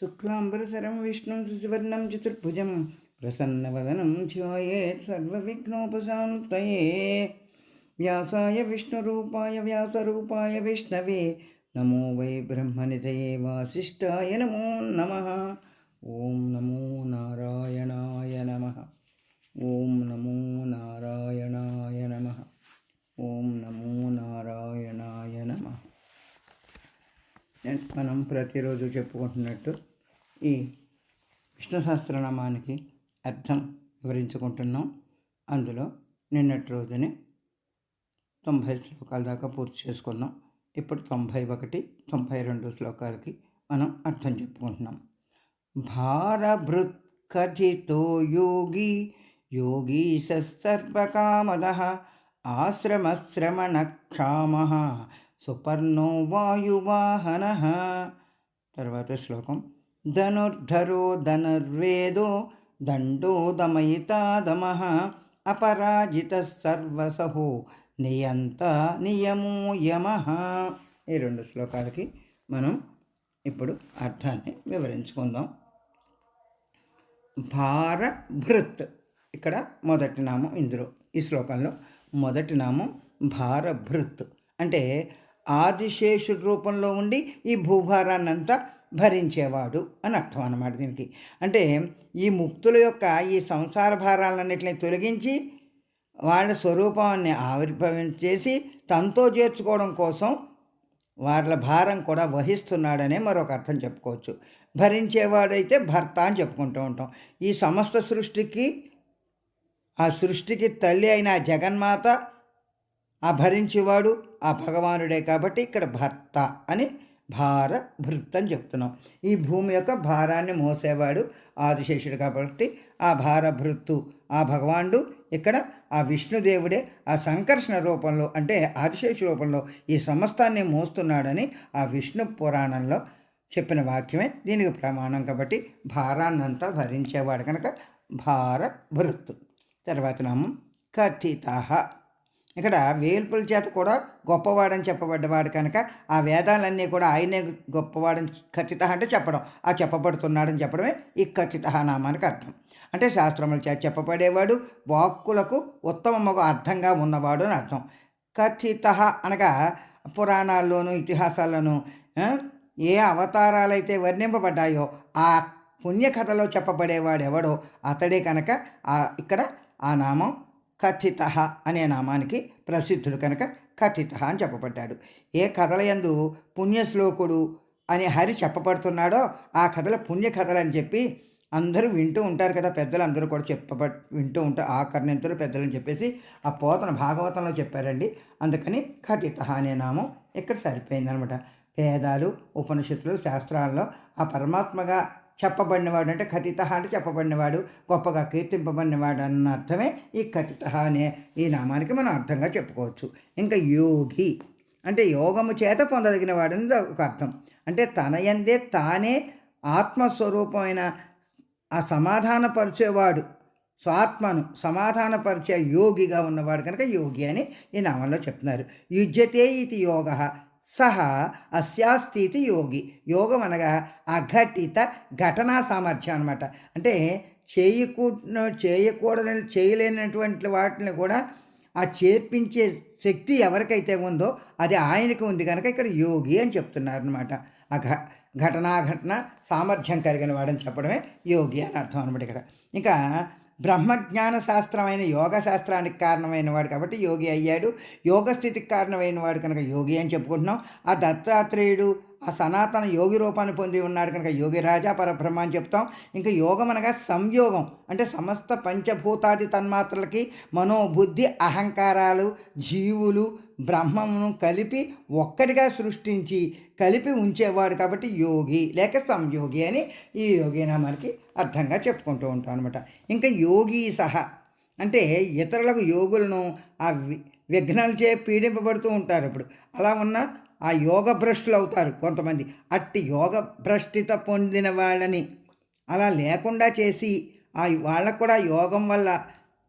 शुक्लाम्बरसरं विष्णुं शसुवर्णं चतुर्भुजं प्रसन्नवदनं ध्यायेत् सर्वविघ्नोपशान्तये। व्यासाय विष्णुरूपाय व्यासरूपाय विष्णवे नमो वै ब्रह्मनिधये वासिष्ठाय नमो नमः। ॐ नमो नारायणाय नमः। ॐ नमो नारायणाय नमः। ॐ नमो नारायण మనం ప్రతిరోజు చెప్పుకుంటున్నట్టు ఈ విష్ణు సహస్రనామానికి అర్థం వివరించుకుంటున్నాం. అందులో నిన్నటి రోజుని తొంభై శ్లోకాల దాకా పూర్తి చేసుకున్నాం. ఇప్పుడు తొంభై ఒకటి తొంభై రెండు శ్లోకాలకి మనం అర్థం చెప్పుకుంటున్నాం. భారభృత్ కథితో యోగి యోగీ సర్వకామద ఆశ్రమశ్రమణ క్షామ సుపర్ణో వాయువాహన తర్వాత శ్లోకం ధనుర్ధరో ధనుర్వేదో దండో దమయితాదమ అపరాజిత సర్వసహో నియంత నియమో యమ. ఈ రెండు శ్లోకాలకి మనం ఇప్పుడు అర్థాన్ని వివరించుకుందాం. భారభృత్ ఇక్కడ మొదటి నామం ఇందులో. ఈ శ్లోకంలో మొదటి నామం భారభృత్. అంటే ఆదిశేషుడి రూపంలో ఉండి ఈ భూభారాన్ని అంతా భరించేవాడు అని అర్థం అన్నమాట దీనికి. అంటే ఈ ముక్తుల యొక్క ఈ సంసార భారాలన్నింటినీ తొలగించి వాళ్ళ స్వరూపాన్ని ఆవిర్భవించేసి తనతో చేర్చుకోవడం కోసం వాళ్ళ భారం కూడా వహిస్తున్నాడనే మరొక అర్థం చెప్పుకోవచ్చు. భరించేవాడైతే భర్త అని చెప్పుకుంటూ ఉంటాం. ఈ సమస్త సృష్టికి ఆ సృష్టికి తల్లి అయిన జగన్మాత ఆ భరించేవాడు ఆ భగవానుడే కాబట్టి ఇక్కడ భర్త అని భార భృత్ అని చెప్తున్నాం. ఈ భూమి యొక్క భారాన్ని మోసేవాడు ఆదిశేషుడు కాబట్టి ఆ భారభృత్తు ఆ భగవానుడు ఇక్కడ ఆ విష్ణుదేవుడే ఆ సంకర్షణ రూపంలో అంటే ఆదిశేషు రూపంలో ఈ సమస్తాన్ని మోస్తున్నాడని ఆ విష్ణు పురాణంలో చెప్పిన వాక్యమే దీనికి ప్రమాణం కాబట్టి భారాన్నంతా భరించేవాడు కనుక భారభృత్. తర్వాత నామం కథిత ఇక్కడ వేల్పుల చేత కూడా గొప్పవాడని చెప్పబడ్డవాడు కనుక ఆ వేదాలన్నీ కూడా ఆయనే గొప్పవాడని ఖచ్చిత అంటే చెప్పడం. ఆ చెప్పబడుతున్నాడని చెప్పడమే ఈ ఖచ్చిత నామానికి అర్థం. అంటే శాస్త్రముల చేత చెప్పబడేవాడు వాక్కులకు ఉత్తమముగా అర్థంగా ఉన్నవాడు అని అర్థం. ఖచ్చిత అనగా పురాణాల్లోనూ ఇతిహాసాల్లోనూ ఏ అవతారాలైతే వర్ణింపబడ్డాయో ఆ పుణ్యకథలో చెప్పబడేవాడు ఎవడో అతడే కనుక ఇక్కడ ఆ నామం కథిత అనే నామానికి ప్రసిద్ధుడు కనుక కథిత అని చెప్పబడ్డాడు. ఏ కథల యందు పుణ్యశ్లోకుడు అని హరి చెప్పబడుతున్నాడో ఆ కథల పుణ్య కథలు అని చెప్పి అందరూ వింటూ ఉంటారు కదా పెద్దలు అందరూ కూడా చెప్పబ వింటూ ఉంటారు ఆ పెద్దలని చెప్పేసి ఆ పోతన భాగవతంలో చెప్పారండి. అందుకని కథిత అనే నామం ఇక్కడ సరిపోయిందనమాట. వేదాలు ఉపనిషత్తులు శాస్త్రాల్లో ఆ పరమాత్మగా చెప్పబడినవాడు అంటే కథిత అంటే చెప్పబడినవాడు గొప్పగా కీర్తింపబడినవాడు అన్న అర్థమే ఈ కథిత అనే ఈ నామానికి మనం అర్థంగా చెప్పుకోవచ్చు. ఇంకా యోగి అంటే యోగము చేత పొందదగిన వాడని ఒక అర్థం. అంటే తన ఎందే తానే ఆత్మస్వరూపమైన ఆ సమాధానపరిచేవాడు స్వాత్మను సమాధానపరిచే యోగిగా ఉన్నవాడు కనుక యోగి అని ఈ నామంలో చెప్తున్నారు. యుజ్యతే ఇది యోగ. సహ అస్యాస్థితి యోగి. యోగం అనగా అఘటిత ఘటనా సామర్థ్యం అనమాట అంటే చేయకూ చేయకూడని చేయలేనటువంటి వాటిని కూడా ఆ చేర్పించే శక్తి ఎవరికైతే ఉందో అది ఆయనకి ఉంది కనుక ఇక్కడ యోగి అని చెప్తున్నారు అనమాట ఆ ఘ ఘటనాఘటన సామర్థ్యం కలిగిన వాడని చెప్పడమే యోగి అని అర్థం అనమాట ఇక్కడ. ఇంకా బ్రహ్మజ్ఞాన శాస్త్రమైన యోగ శాస్త్రానికి కారణమైన వాడు కాబట్టి యోగి అయ్యాడు. యోగ స్థితికి కారణమైన వాడు కనుక యోగి అని చెప్పుకుంటున్నాం. ఆ దత్తాత్రేయుడు ఆ సనాతన యోగి రూపాన్ని పొంది ఉన్నాడు కనుక యోగి రాజా పరబ్రహ్మ అని చెప్తాం. ఇంకా యోగం అనగా సంయోగం. అంటే సమస్త పంచభూతాది తన్మాత్రలకి మనోబుద్ధి అహంకారాలు జీవులు బ్రహ్మమును కలిపి ఒక్కటిగా సృష్టించి కలిపి ఉంచేవాడు కాబట్టి యోగి లేక సంయోగి అని ఈ యోగి నామానికి అర్థంగా చెప్పుకుంటూ ఉంటాం అనమాట ఇంకా యోగి సహ అంటే ఇతరులకు యోగులను ఆ విఘ్నాలచే పీడింపబడుతూ ఉంటారు ఇప్పుడు. అలా ఉన్న ఆ యోగ భ్రష్టులు అవుతారు కొంతమంది. అట్టి యోగ భ్రష్టిత పొందిన వాళ్ళని అలా లేకుండా చేసి ఆ వాళ్ళకు కూడా యోగం వల్ల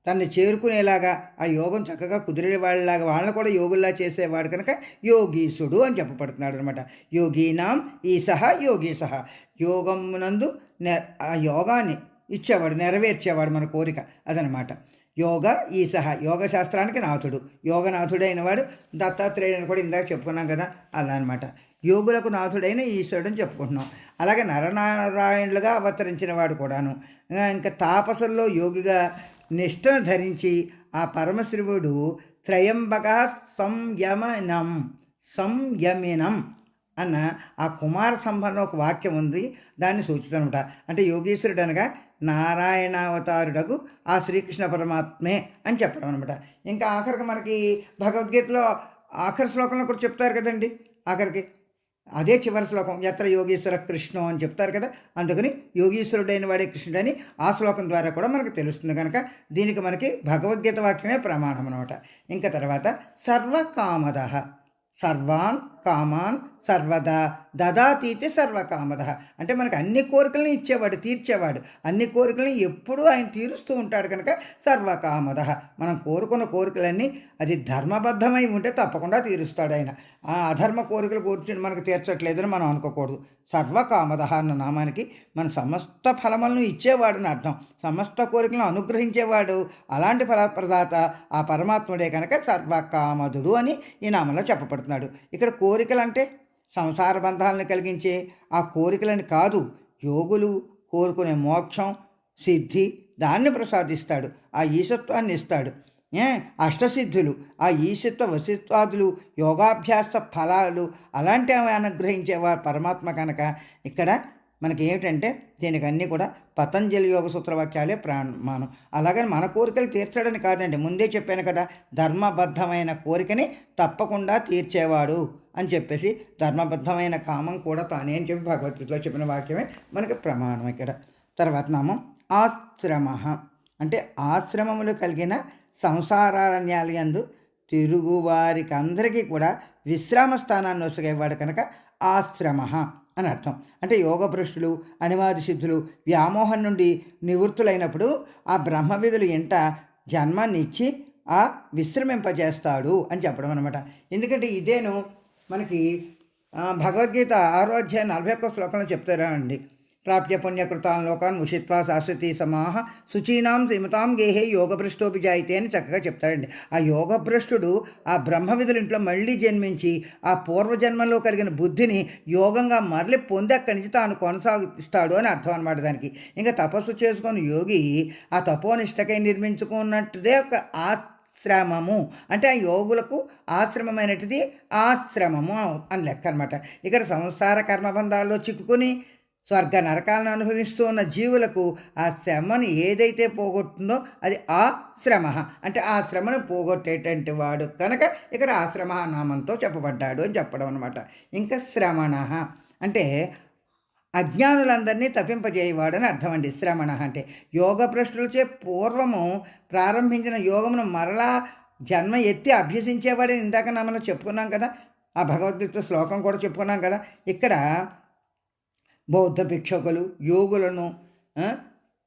తనని చేరుకునేలాగా ఆ యోగం చక్కగా కుదిరే వాళ్ళలాగా వాళ్ళని కూడా యోగుల్లా చేసేవాడు కనుక యోగీశుడు అని చెప్పబడుతున్నాడు అనమాట యోగీనాం యోగి సహా. యోగమునందు నందు ఆ యోగాన్ని ఇచ్చేవాడు నెరవేర్చేవాడు మన కోరిక అదనమాట. యోగ ఈసహ యోగ శాస్త్రానికి నాథుడు. యోగనాథుడైన వాడు దత్తాత్రేయుడు కూడా ఇందాక చెప్పుకున్నాం కదా అలా అనమాట యోగులకు నాథుడైన ఈశ్వరుడు అని చెప్పుకుంటున్నాం. అలాగే నరనారాయణులుగా అవతరించిన వాడు కూడాను. ఇంకా తాపసుల్లో యోగిగా నిష్ఠను ధరించి ఆ పరమశివుడు త్రయంబక సంయమనం సంయమినం. అన్న ఆ కుమార సంబంధం ఒక వాక్యం ఉంది దాన్ని సూచితనమాట అంటే యోగేశ్వరుడు అనగా నారాయణావతారుడకు ఆ శ్రీకృష్ణ పరమాత్మే అని చెప్పడం అనమాట ఇంకా ఆఖరికి మనకి భగవద్గీతలో ఆఖరి శ్లోకంలో కూడా చెప్తారు కదండి. ఆఖరికి అదే చివరి శ్లోకం ఎత్ర యోగేశ్వర కృష్ణం అని చెప్తారు కదా. అందుకని యోగేశ్వరుడైన వాడే కృష్ణుడని ఆ శ్లోకం ద్వారా కూడా మనకు తెలుస్తుంది కనుక దీనికి మనకి భగవద్గీత వాక్యమే ప్రమాణం అనమాట ఇంకా తర్వాత సర్వకామద సర్వాన్ కామాన్ సర్వదా దదాతీతి సర్వకామద. అంటే మనకు అన్ని కోరికలను ఇచ్చేవాడు తీర్చేవాడు. అన్ని కోరికలను ఎప్పుడూ ఆయన తీరుస్తూ ఉంటాడు కనుక సర్వకామద. మనం కోరుకున్న కోరికలన్నీ అది ధర్మబద్ధమై ఉంటే తప్పకుండా తీరుస్తాడు ఆయన. ఆ అధర్మ కోరికలు కూర్చుని మనకు తీర్చట్లేదని మనం అనుకోకూడదు. సర్వకామద అన్న నామానికి మన సమస్త ఫలములను ఇచ్చేవాడని అర్థం. సమస్త కోరికలను అనుగ్రహించేవాడు అలాంటి ఫలప్రదాత ఆ పరమాత్ముడే కనుక సర్వకామదుడు అని ఈ నామంలో చెప్పబడుతున్నాడు. ఇక్కడ కోరి అంటే సంసార బంధాలను కలిగించే ఆ కోరికలని కాదు యోగులు కోరుకునే మోక్షం సిద్ధి దాన్ని ప్రసాదిస్తాడు ఆ ఈశత్వాన్ని ఇస్తాడు. ఏ? అష్టసిద్ధులు ఆ ఈశత్వ వసిత్వాదులు యోగాభ్యాస ఫలాలు అలాంటివి అనుగ్రహించేవారు పరమాత్మ కనుక ఇక్కడ మనకి ఏమిటంటే దీనికి అన్నీ కూడా పతంజలి యోగ సూత్రవాక్యాలే ప్రమాణం. అలాగని మన కోరికలు తీర్చడని కాదండి. ముందే చెప్పాను కదా ధర్మబద్ధమైన కోరికని తప్పకుండా తీర్చేవాడు అని చెప్పేసి ధర్మబద్ధమైన కామం కూడా తానే అని చెప్పి భగవద్గీతలో చెప్పిన వాక్యమే మనకి ప్రమాణం ఇక్కడ. తర్వాత నామం ఆశ్రమ. అంటే ఆశ్రమములు కలిగిన సంసారారణ్యాలయందు తిరుగువారికి అందరికీ కూడా విశ్రామ స్థానాన్ని వసగేవాడు కనుక ఆశ్రమ. అని అర్థం. అంటే యోగభ్రష్టులు అనివాది సిద్ధులు వ్యామోహం నుండి నివృత్తులైనప్పుడు ఆ బ్రహ్మవిధులు ఎంట జన్మాన్నిచ్చి ఆ విశ్రమింపజేస్తాడు అని చెప్పడం అనమాట ఎందుకంటే ఇదేను మనకి భగవద్గీత ఆరో అధ్యాయం నలభై ఒక్క శ్లోకంలో చెప్తారా అండి? ప్రాప్య పుణ్యకృతాన్ లోకాన్ ఉషిత్వా శాశ్వతీ సమాహ శుచీనాం శ్రీమతాం గేహే యోగభ్రష్టోపి జాయితే అని చక్కగా చెప్తాడండి. ఆ యోగభ్రష్టుడు ఆ బ్రహ్మవిధుల ఇంట్లో మళ్ళీ జన్మించి ఆ పూర్వజన్మలో కలిగిన బుద్ధిని యోగంగా మరలి పొంది అక్కడి నుంచి తాను కొనసాగిస్తాడు అని అర్థం అనమాట దానికి. ఇంకా తపస్సు చేసుకుని యోగి ఆ తపోనిష్టకై నిర్మించుకున్నట్టుదే ఒక ఆ ఆశ్రమము. అంటే ఆ యోగులకు ఆశ్రమమైనటిది ఆశ్రమము అని లెక్క అనమాట ఇక్కడ సంసార కర్మబంధాల్లో చిక్కుకుని స్వర్గ నరకాలను అనుభవిస్తూ ఉన్న జీవులకు ఆ శ్రమను ఏదైతే పోగొట్టుందో అది ఆ శ్రమ. అంటే ఆ శ్రమను పోగొట్టేటువంటి వాడు కనుక ఇక్కడ ఆశ్రమ నామంతో చెప్పబడ్డాడు అని చెప్పడం అనమాట ఇంకా శ్రమణ. అంటే అజ్ఞానులందరినీ తప్పింపజేయవాడని అర్థం అండి. శ్రమణ అంటే యోగ ప్రశ్నలచే పూర్వము ప్రారంభించిన యోగమును మరలా జన్మ ఎత్తి అభ్యసించేవాడని ఇందాక మనం చెప్పుకున్నాం కదా. ఆ భగవద్గీత శ్లోకం కూడా చెప్పుకున్నాం కదా. ఇక్కడ బౌద్ధ భిక్షకులు యోగులను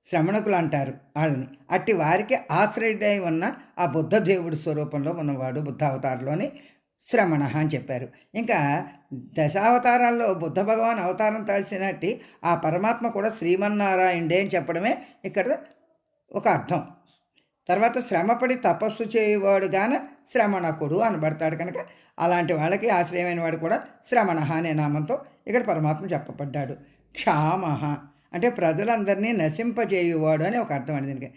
శ్రమణకులు అంటారు వాళ్ళని. అట్టి వారికి ఆశ్రయుడై ఉన్న ఆ బుద్ధ దేవుడి స్వరూపంలో ఉన్నవాడు బుద్ధ అవతారంలోని శ్రమణ అని చెప్పారు. ఇంకా దశావతారాల్లో బుద్ధ భగవాన్ అవతారం తాల్చినట్టు ఆ పరమాత్మ కూడా శ్రీమన్నారాయణుడే అని చెప్పడమే ఇక్కడ ఒక అర్థం. తర్వాత శ్రమపడి తపస్సు చేయవాడుగాన శ్రమణకుడు అనబడతాడు కనుక అలాంటి వాళ్ళకి ఆశ్రయమైన వాడు కూడా శ్రమణ అనే నామంతో ఇక్కడ పరమాత్మ చెప్పబడ్డాడు. క్షామ. అంటే ప్రజలందరినీ నశింపజేయువాడు అని ఒక అర్థం అండి దీనికి.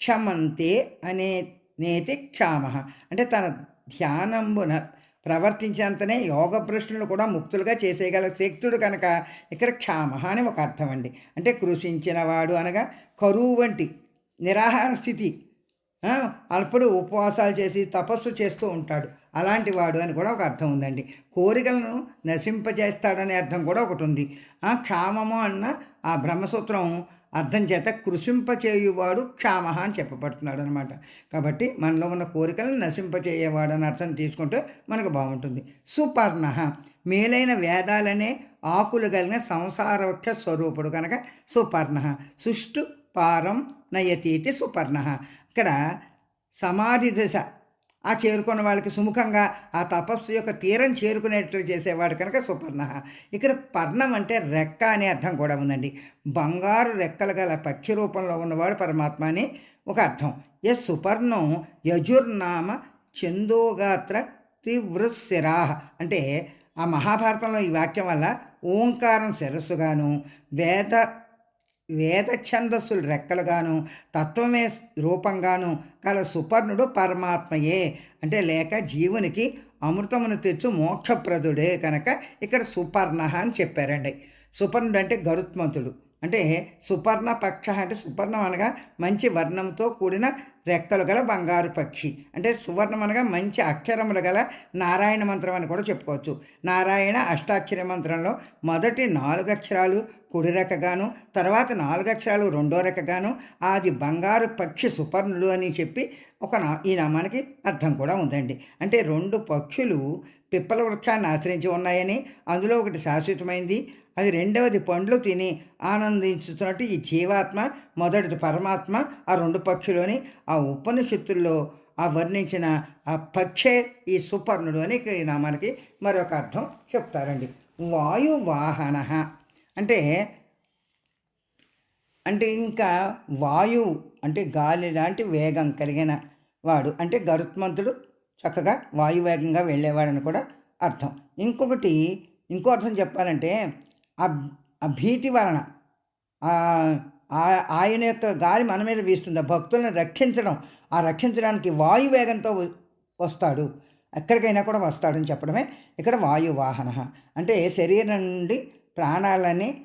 క్షమంతే అనే నేతి క్షామ. అంటే తన ధ్యానంబున ప్రవర్తించేంతనే యోగ ప్రశ్నలు కూడా ముక్తులుగా చేసేయగల శక్తుడు కనుక ఇక్కడ క్షామ అని ఒక అర్థం అండి. అంటే కృషించిన వాడు అనగా కరువు వంటి నిరాహార స్థితి అల్పుడు ఉపవాసాలు చేసి తపస్సు చేస్తూ ఉంటాడు. అలాంటి వాడు అని కూడా ఒక అర్థం ఉందండి. కోరికలను నశింపజేస్తాడనే అర్థం కూడా ఒకటి ఉంది. ఆ క్షామము అన్న ఆ బ్రహ్మసూత్రం అర్థం చేత కృషింపచేయువాడు క్షామ అని చెప్పబడుతున్నాడు అనమాట కాబట్టి మనలో ఉన్న కోరికలను నశింపచేయవాడు అని అర్థం తీసుకుంటే మనకు బాగుంటుంది. సుపర్ణ మేలైన వేదాలనే ఆకులు కలిగిన సంసారవక్ష స్వరూపుడు కనుక సుపర్ణ సుష్టు పారం నయతీతి సుపర్ణ. ఇక్కడ సమాధి దశ ఆ చేరుకున్న వాళ్ళకి సుముఖంగా ఆ తపస్సు యొక్క తీరం చేరుకునేట్లు చేసేవాడు కనుక సుపర్ణ. ఇక్కడ పర్ణం అంటే రెక్క అనే అర్థం కూడా ఉందండి. బంగారు రెక్కలు గల పక్షి రూపంలో ఉన్నవాడు పరమాత్మ అని ఒక అర్థం. ఎస్ సుపర్ణం యజుర్నామ చందోగాత్ర తీవృశిరాహ అంటే ఆ మహాభారతంలో ఈ వాక్యం వల్ల ఓంకారం శిరస్సుగాను వేద వేద ఛందస్సులు రెక్కలుగాను తత్వమే రూపంగాను కల సుపర్ణుడు పరమాత్మయే. అంటే లేక జీవునికి అమృతమును తెచ్చు మోక్షప్రదుడే కనుక ఇక్కడ సుపర్ణ అని చెప్పారండి. సుపర్ణుడు అంటే గరుత్మంతుడు. అంటే సుపర్ణ పక్ష అంటే సుపర్ణం అనగా మంచి వర్ణంతో కూడిన రెక్కలు గల బంగారు పక్షి. అంటే సువర్ణం అనగా మంచి అక్షరములు గల నారాయణ మంత్రం అని కూడా చెప్పుకోవచ్చు. నారాయణ అష్టాక్షర మంత్రంలో మొదటి నాలుగు అక్షరాలు కుడి రెక్కగాను తర్వాత నాలుగక్షరాలు రెండో రెక్కగాను అది బంగారు పక్షి సుపర్ణుడు అని చెప్పి ఒక నా ఈ నామానికి అర్థం కూడా ఉందండి. అంటే రెండు పక్షులు పిప్పల వృక్షాన్ని ఆశ్రయించి ఉన్నాయని అందులో ఒకటి శాశ్వతమైంది అది రెండవది పండ్లు తిని ఆనందించుతున్నట్టు ఈ జీవాత్మ మొదటిది పరమాత్మ ఆ రెండు పక్షులని ఆ ఉపనిషత్తుల్లో ఆ వర్ణించిన ఆ పక్షే ఈ సుపర్ణుడు అని ఈ నామానికి మరొక అర్థం చెప్తారండి. వాయువాహన. అంటే అంటే ఇంకా వాయువు అంటే గాలి లాంటి వేగం కలిగిన వాడు అంటే గరుత్మంతుడు చక్కగా వాయువేగంగా వెళ్ళేవాడని కూడా అర్థం. ఇంకొకటి ఇంకో అర్థం చెప్పాలంటే ఆ భీతి వలన ఆయన యొక్క గాలి మన మీద వీస్తుంది. ఆ భక్తులను రక్షించడం ఆ రక్షించడానికి వాయువేగంతో వస్తాడు. ఎక్కడికైనా కూడా వస్తాడని చెప్పడమే ఇక్కడ వాయువాహన. అంటే శరీరం నుండి ప్రాణాలని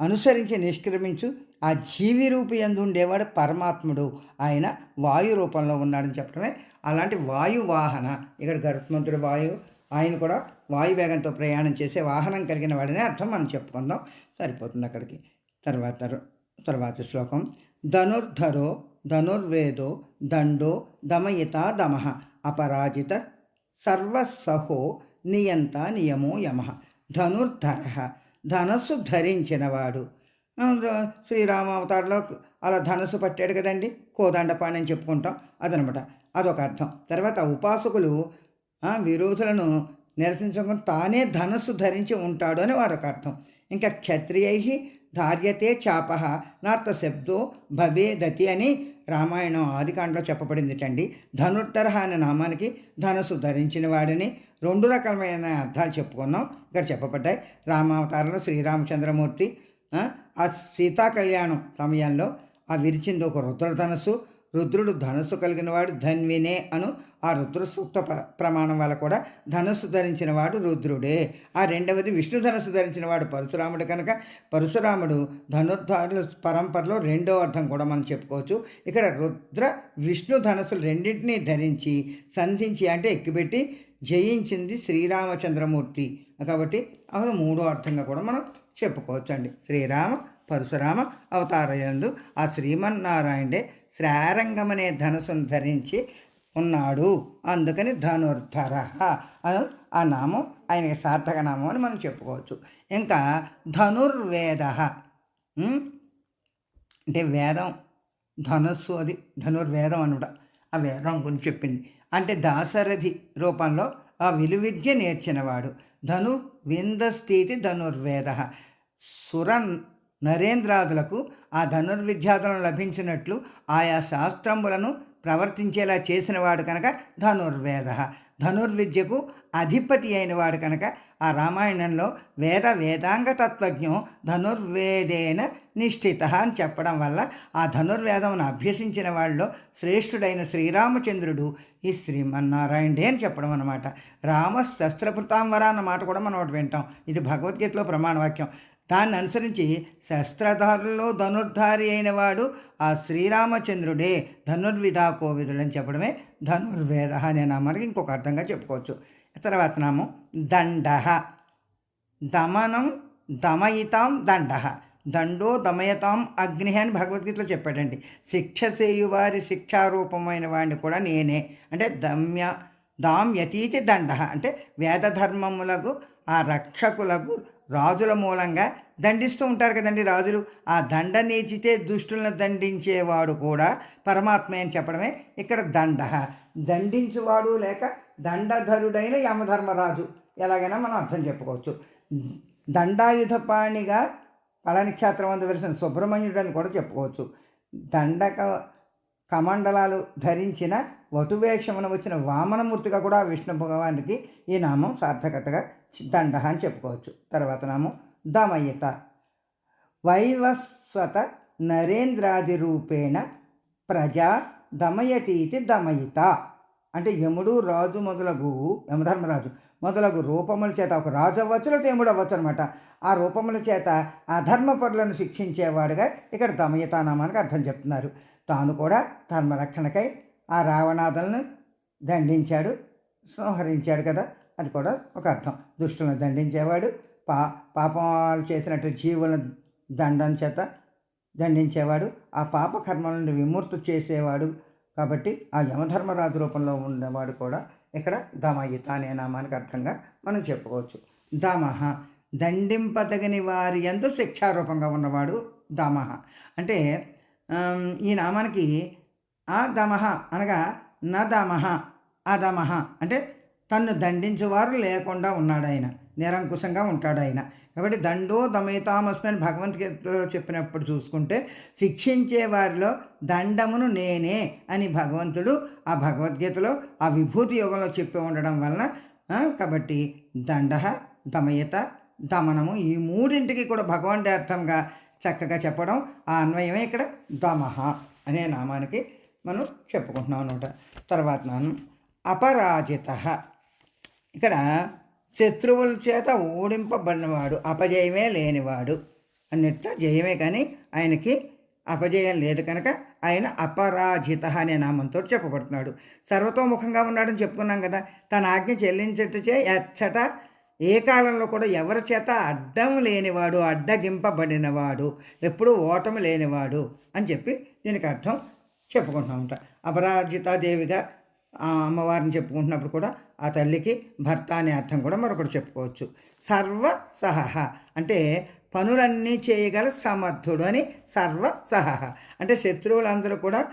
అనుసరించి నిష్క్రమించు. ఆ జీవి రూపి ఎందు ఉండేవాడు పరమాత్ముడు. ఆయన వాయు రూపంలో ఉన్నాడని చెప్పడమే. అలాంటి వాయువాహన ఇక్కడ గరుత్మంతుడు వాయు ఆయన కూడా వాయువేగంతో ప్రయాణం చేసే వాహనం కలిగిన వాడిని అర్థం మనం చెప్పుకుందాం. సరిపోతుంది అక్కడికి. తర్వాత తర్వాత శ్లోకం. ధనుర్ధరో ధనుర్వేదో దండో దమయిత దమః అపరాజిత సర్వసహో నియంత నియమో యమ ధనుర్ధర ధనస్సు ధరించినవాడు. శ్రీరామవతారులో అలా ధనస్సు పట్టాడు కదండి. కోదండపాణి అని చెప్పుకుంటాం. అదనమాట. అదొక అర్థం. తర్వాత ఉపాసకులు విరోధులను నిరసించకుండా తానే ధనస్సు ధరించి ఉంటాడు అని వారొక అర్థం. ఇంకా క్షత్రియై ధార్యతే చాప నార్త శబ్దో భవేదతి అని రామాయణం ఆదికాండలో చెప్పబడిందిటండి. ధనుర్ధర అనే నామానికి ధనస్సు ధరించిన వాడని రెండు రకమైన అర్థాలు చెప్పుకున్నాం. ఇక్కడ చెప్పబడ్డాయి. రామావతారంలో శ్రీరామచంద్రమూర్తి ఆ సీతా కళ్యాణం సమయంలో ఆ విరిచింది ఒక రుద్రధనస్సు రుద్రుడు ధనస్సు కలిగిన వాడు ధన్వినే అను ఆ రుద్ర సూక్త ప్రమాణం వల్ల కూడా ధనస్సు ధరించిన వాడు రుద్రుడే. ఆ రెండవది విష్ణు ధనస్సు ధరించిన వాడు పరశురాముడు కనుక. పరశురాముడు ధనుర్ధారుల పరంపరలో రెండో అర్థం కూడా మనం చెప్పుకోవచ్చు. ఇక్కడ రుద్ర విష్ణు ధనస్సులు రెండింటినీ ధరించి సంధించి అంటే ఎక్కిపెట్టి జయించింది శ్రీరామచంద్రమూర్తి. కాబట్టి అది మూడో అర్థంగా కూడా మనం చెప్పుకోవచ్చు అండి శ్రీరామ పరశురామ అవతారయందు ఆ శ్రీమన్నారాయణే శ్రారంగమనే ధనుసును ధరించి ఉన్నాడు. అందుకని ధనుర్ధర అని ఆ నామం ఆయనకి సార్థక నామం అని మనం చెప్పుకోవచ్చు. ఇంకా ధనుర్వేద. అంటే వేదం ధనుస్సు అది ధనుర్వేదం అనమాట ఆమె రంగును చెప్పింది. అంటే దాశరథి రూపంలో ఆ విలువిద్య నేర్చినవాడు. ధను విందస్థితి ధనుర్వేద. సుర నరేంద్రాదులకు ఆ ధనుర్విద్యాదులను లభించినట్లు ఆయా శాస్త్రములను ప్రవర్తించేలా చేసినవాడు కనుక ధనుర్వేద. ధనుర్విద్యకు అధిపతి అయినవాడు కనుక ఆ రామాయణంలో వేద వేదాంగ తత్వజ్ఞం ధనుర్వేదేన నిష్ఠిత అని చెప్పడం వల్ల ఆ ధనుర్వేదమును అభ్యసించిన వాళ్ళలో శ్రేష్ఠుడైన శ్రీరామచంద్రుడు ఈ శ్రీమన్నారాయణుడే అని చెప్పడం అనమాట రామ శస్త్రపృతాంబర అన్న మాట కూడా మనం ఒకటి వింటాం. ఇది భగవద్గీతలో ప్రమాణవాక్యం. దాన్ని అనుసరించి శస్త్రధారుల్లో ధనుర్ధారి అయిన వాడు ఆ శ్రీరామచంద్రుడే. ధనుర్విధా కోవిదుడని చెప్పడమే ధనుర్వేద అనే నామానికి ఇంకొక అర్థంగా చెప్పుకోవచ్చు. తర్వాత నామం దండ. దమనం దమయితాం దండ. దండో దమయతాం అగ్ని అని భగవద్గీతలో చెప్పాడండి. శిక్ష చేయువారి శిక్షారూపమైన వాడిని కూడా నేనే. అంటే దమ్య దామ్యతీతి దండ. అంటే వేదధర్మములకు ఆ రక్షకులకు రాజుల మూలంగా దండిస్తూ ఉంటారు కదండి రాజులు. ఆ దండ నేచితే దుష్టులను దండించేవాడు కూడా పరమాత్మే అని చెప్పడమే ఇక్కడ దండ. దండించువాడు లేక దండధరుడైన యమధర్మరాజు. ఎలాగైనా మనం అర్థం చెప్పుకోవచ్చు. దండాయుధపాణిగా పళనిక్షేత్రం వంద వెలిసిన సుబ్రహ్మణ్యుడు అని కూడా చెప్పుకోవచ్చు. దండక కమండలాలు ధరించిన వటువేషమున వచ్చిన వామనమూర్తిగా కూడా విష్ణు భగవానికి ఈ నామం సార్థకతగా దండ అని చెప్పుకోవచ్చు. తర్వాత నాము దమయత. వైవస్వత నరేంద్రాది రూపేణ ప్రజా దమయతీతి దమయిత. అంటే యముడు రాజు మొదలగు యమధర్మరాజు మొదలగు రూపముల చేత ఒక రాజు అవ్వచ్చు లేదా యముడు అవ్వచ్చు అనమాట ఆ రూపముల చేత అధర్మ పరులను శిక్షించేవాడుగా ఇక్కడ దమయతానామానికి అర్థం చెప్తున్నారు. తాను కూడా ధర్మరక్షణకై ఆ రావణాదులను దండించాడు సంహరించాడు కదా. అది కూడా ఒక అర్థం. దుష్టులను దండించేవాడు పా పాపాలు చేసినట్టు జీవులను దండం చేత దండించేవాడు ఆ పాప కర్మల నుండి విముక్తి చేసేవాడు కాబట్టి ఆ యమధర్మరాజు రూపంలో ఉండేవాడు కూడా ఇక్కడ దమయిత అనే నామానికి అర్థంగా మనం చెప్పుకోవచ్చు. దమహ దండింపదగని వారి ఎందు శిక్షారూపంగా ఉన్నవాడు దమహ. అంటే ఈ నామానికి ఆ దమహ అనగా నదమహ అదమహ ఆ అంటే తన్ను దండించేవారు లేకుండా ఉన్నాడు ఆయన నిరంకుశంగా ఉంటాడు ఆయన కాబట్టి దండో దమయితామస్మి అని భగవద్గీతలో చెప్పినప్పుడు చూసుకుంటే శిక్షించే వారిలో దండమును నేనే అని భగవంతుడు ఆ భగవద్గీతలో ఆ విభూతి యోగంలో చెప్పి ఉండడం వలన కాబట్టి దండ దమయత దమనము ఈ మూడింటికి కూడా భగవంతుడి అర్థంగా చక్కగా చెప్పడం ఆ అన్వయమే ఇక్కడ దమహ అనే నామానికి మనం చెప్పుకుంటున్నాం అనమాట తర్వాత నాను. అపరాజిత. ఇక్కడ శత్రువుల చేత ఓడింపబడినవాడు అపజయమే లేనివాడు అన్నిట్లో జయమే కానీ ఆయనకి అపజయం లేదు కనుక ఆయన అపరాజిత అనే నామంతో చెప్పబడుతున్నాడు. సర్వతోముఖంగా ఉన్నాడని చెప్పుకున్నాం కదా తన ఆజ్ఞ చెల్లించటచే ఎచ్చట ఏ కాలంలో కూడా ఎవరి చేత అడ్డం లేనివాడు అడ్డగింపబడినవాడు ఎప్పుడూ ఓటమి లేనివాడు అని చెప్పి దీనికి అర్థం చెప్పుకుంటున్నామంట. అపరాజితాదేవిగా ఆ అమ్మవారిని చెప్పుకుంటున్నప్పుడు కూడా ఆ తల్లికి భర్త అనే అర్థం కూడా మరొకటి చెప్పుకోవచ్చు. సర్వ సహ అంటే పనులన్నీ చేయగల సమర్థుడు అని సర్వ సహ అంటే శత్రువులందరూ కూడా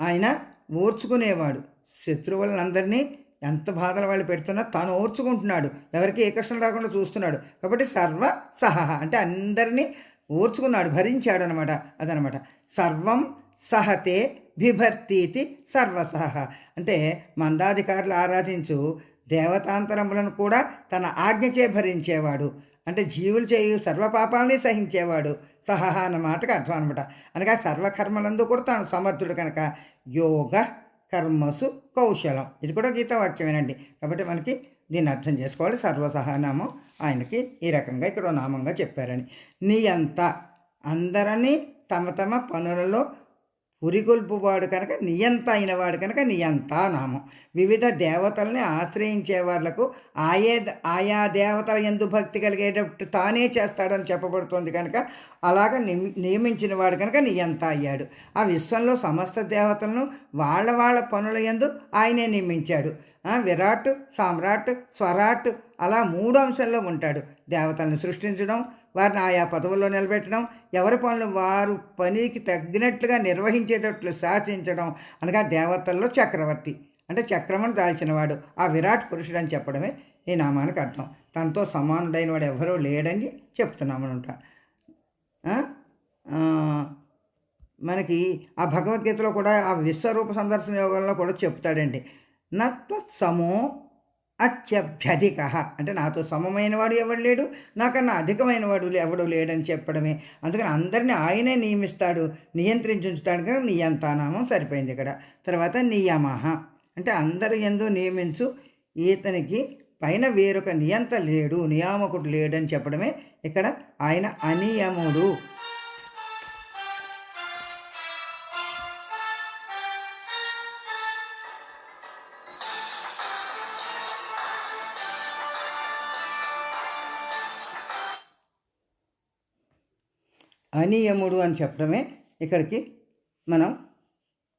ఆయన ఓర్చుకునేవాడు. శత్రువులందరినీ ఎంత బాధలు వాళ్ళు పెడుతున్నా తాను ఓర్చుకుంటున్నాడు. ఎవరికి ఏ కష్టం రాకుండా చూస్తున్నాడు. కాబట్టి సర్వ సహ అంటే అందరినీ ఓర్చుకున్నాడు భరించాడు అనమాట అదనమాట. సర్వం సహతే బిభర్తీతి సర్వసహ. అంటే మందాధికారులు ఆరాధించు దేవతాంతరములను కూడా తన ఆజ్ఞచే భరించేవాడు. అంటే జీవులు చేయు సర్వపాపాలని సహించేవాడు. సహహ అన్న మాటకు అర్థం అనమాట అనగా సర్వకర్మలందు కూడా తాను సమర్థుడు కనుక. యోగ కర్మసు కౌశలం. ఇది కూడా గీత వాక్యమేనండి. కాబట్టి మనకి దీన్ని అర్థం చేసుకోవాలి. సర్వసహనామం ఆయనకి ఈ రకంగా ఇక్కడ నామంగా చెప్పారని. నీ అంత అందరినీ తమ తమ పనులలో పురిగొల్పువాడు కనుక నియంత అయినవాడు కనుక నియంత నామం వివిధ దేవతల్ని ఆశ్రయించే వాళ్ళకు ఆయే ఆయా దేవతల ఎందు భక్తి కలిగేటట్టు తానే చేస్తాడని చెప్పబడుతుంది కనుక అలాగ నియమించిన వాడు కనుక నియంత అయ్యాడు ఆ విశ్వంలో సమస్త దేవతలను వాళ్ళ వాళ్ళ పనుల ఎందు ఆయనే నియమించాడు. విరాట్ సామ్రాట్ స్వరాట్ అలా మూడు అంశాల్లో ఉంటాడు. దేవతలను సృష్టించడం వారిని ఆయా పదవుల్లో నిలబెట్టడం ఎవరి పనులు వారు పనికి తగ్గినట్లుగా నిర్వహించేటట్లు శాసించడం అనగా దేవతల్లో చక్రవర్తి. అంటే చక్రమని దాల్చినవాడు ఆ విరాట్ పురుషుడు అని చెప్పడమే ఈ నామానికి అర్థం. తనతో సమానుడైన వాడు ఎవరూ లేడని చెప్తున్నామనుంట. మనకి ఆ భగవద్గీతలో కూడా ఆ విశ్వరూప సందర్శన యోగంలో కూడా చెప్తాడండి. నత్వ సమో అత్యభ్యధిక. అంటే నాతో సమమైన వాడు ఎవడు లేడు నాకన్నా అధికమైన వాడు ఎవడు లేడని చెప్పడమే. అందుకని అందరినీ ఆయనే నియమిస్తాడు నియంత్రించి ఉంచుతాడు కనుక నియంతానామం సరిపోయింది ఇక్కడ. తర్వాత నియమహ అంటే అందరు ఎందు నియమించు ఈతనికి పైన వేరొక నియంత లేడు నియామకుడు లేడని చెప్పడమే ఇక్కడ ఆయన అనియముడు. అనియముడు అని చెప్పడమే ఇక్కడికి మనం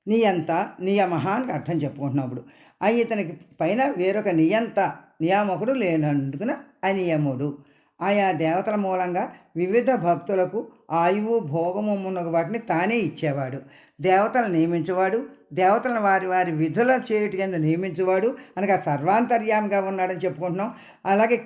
నియంత నియమహ అని అర్థం చెప్పుకుంటున్నాం ఇప్పుడు. ఆ ఇతనికి పైన వేరొక నియంత నియామకుడు లేనందుకున అనియముడు. ఆయా దేవతల మూలంగా వివిధ భక్తులకు ఆయువు భోగము మున్నగు వాటిని తానే ఇచ్చేవాడు. దేవతలను నియమించేవాడు దేవతలను వారి వారి విధుల చేయుటి కింద నియమించేవాడు అనగా సర్వాంతర్యాంగా ఉన్నాడని చెప్పుకుంటున్నాం. అలాగే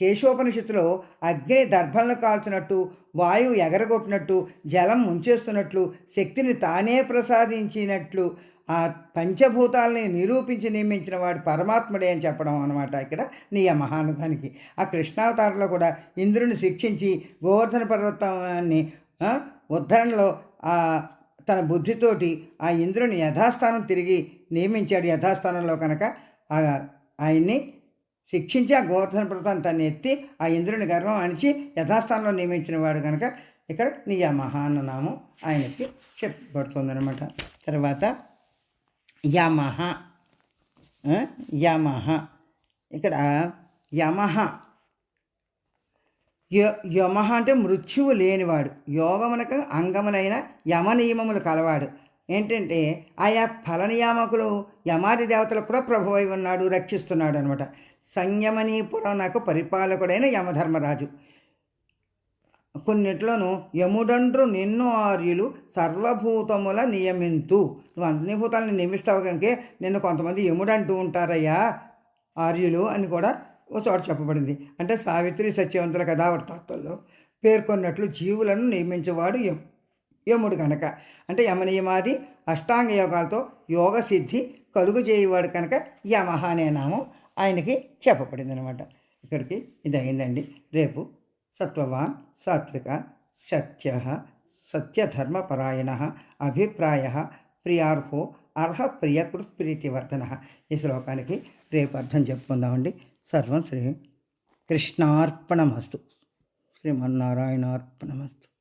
కేశోపనిషత్తులో అగ్ని దర్భలను కాల్చినట్టు వాయువు ఎగరగొట్టినట్టు జలం ముంచేస్తున్నట్లు శక్తిని తానే ప్రసాదించినట్లు ఆ పంచభూతాలని నిరూపించి నియమించిన వాడు పరమాత్ముడే అని చెప్పడం అనమాట ఇక్కడ నియమహానదానికి ఆ కృష్ణావతారంలో కూడా ఇంద్రుని శిక్షించి గోవర్ధన పర్వతాన్ని ఉద్ధరణలో ఆ తన బుద్ధితోటి ఆ ఇంద్రుని యథాస్థానం తిరిగి నియమించాడు యథాస్థానంలో కనుక. ఆయన్ని శిక్షించి ఆ గోవర్ధన పర్వతాన్ని తను ఎత్తి ఆ ఇంద్రుని గర్వం అణిచి యథాస్థానంలో నియమించిన వాడు కనుక ఇక్కడ నియమహ అన్న నామం ఆయనకి చెప్పబడుతుందనమాట తర్వాత యమహ యమహ. ఇక్కడ యమహ. య యమహ అంటే మృత్యువు లేనివాడు. యోగమునకు అంగములైన యమ నియమములు కలవాడు. ఏంటంటే ఆయా ఫలనియామకులు యమాది దేవతలకు కూడా ప్రభువై ఉన్నాడు రక్షిస్తున్నాడు అనమాట సంయమనీపురం నాకు పరిపాలకుడైన యమధర్మరాజు. కొన్నిట్లోనూ యముడండ్రు నిన్ను ఆర్యులు సర్వభూతముల నియమింతు. నువ్వు అన్ని భూతాలను నియమిస్తావు కనుక నిన్ను కొంతమంది యముడంటూ ఉంటారయ్యా ఆర్యులు అని కూడా ఓ చోట చెప్పబడింది. అంటే సావిత్రి సత్యవంతుల కథావర్తాత్తుల్లో పేర్కొన్నట్లు జీవులను నియమించేవాడు యము. యముడు కనుక అంటే యమనియమాది అష్టాంగ యోగాలతో యోగ సిద్ధి కలుగు చేయవాడు కనుక యమహ అనే నామం ఆయనకి చెప్పబడింది అనమాట ఇక్కడికి ఇది అయిందండి రేపు సత్వవాన్ సాత్విక సత్య సత్యధర్మపరాయణ అభిప్రాయ ప్రియార్హో అర్హ ప్రియకృత్ ప్రీతివర్ధన ఈ శ్లోకానికి రేపు అర్థం చెప్పుకుందామండి. సర్వం శ్రీ కృష్ణార్పణమస్తు. శ్రీమన్నారాయణార్పణమస్తు.